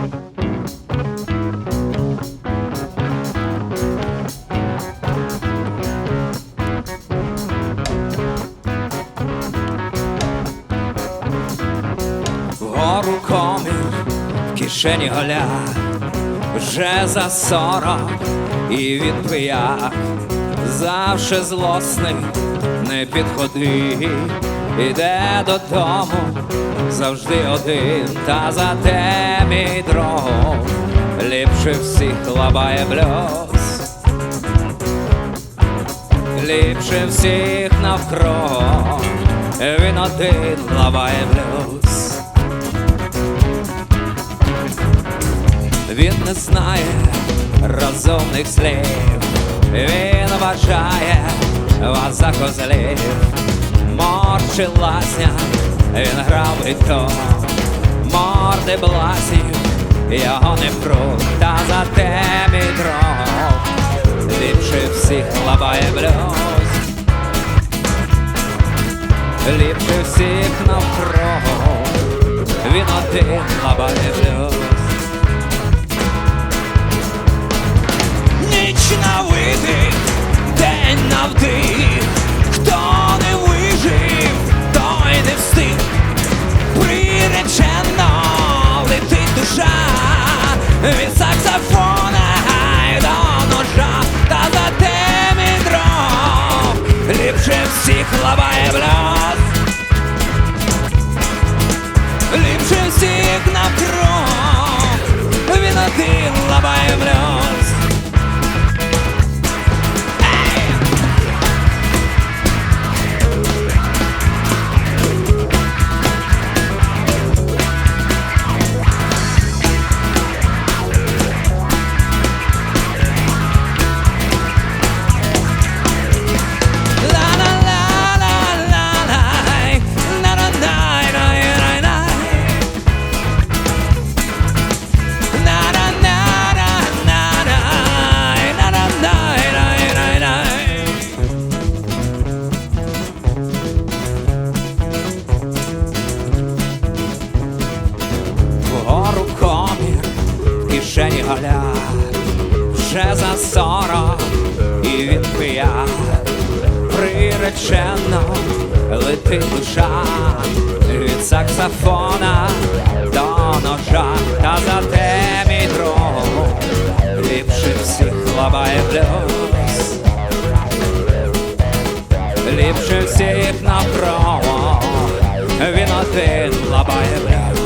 Вгору комір, в кишені голя, вже за сорок, і він пияк, завше злосний, не підходи, іде додому, завжди один, та за те мій дров, ліпше всіх лабає блюз, ліпше всіх навкруг, він один лабає блюз. Він не знає розумних слів, він вважає вас за козлів, морчи ласня, він грав і то, морди бласів, його не прут, та за те мій дров, ліпше всіх лабає блюз, ліпше всіх навкруг, він один лабає блюз. Всіх в кишені голя, вже за сорок, і він пияк, приречено летить душа від саксофона до ножа, та за те мій друг ліпше всіх лабає блюз, ліпше всіх направо, він один лабає блюз.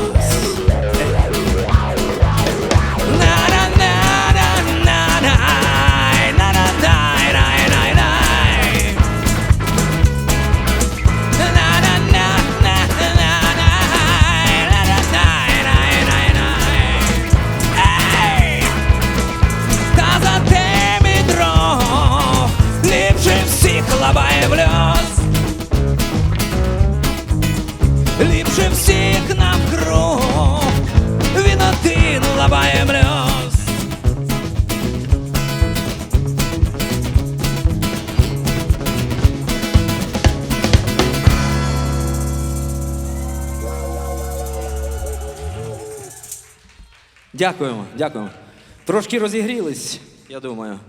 Лабає блюз Ліпше всіх навкруг Він один лабає блюз Дякуємо, дякуємо. Трошки розігрілись, я думаю.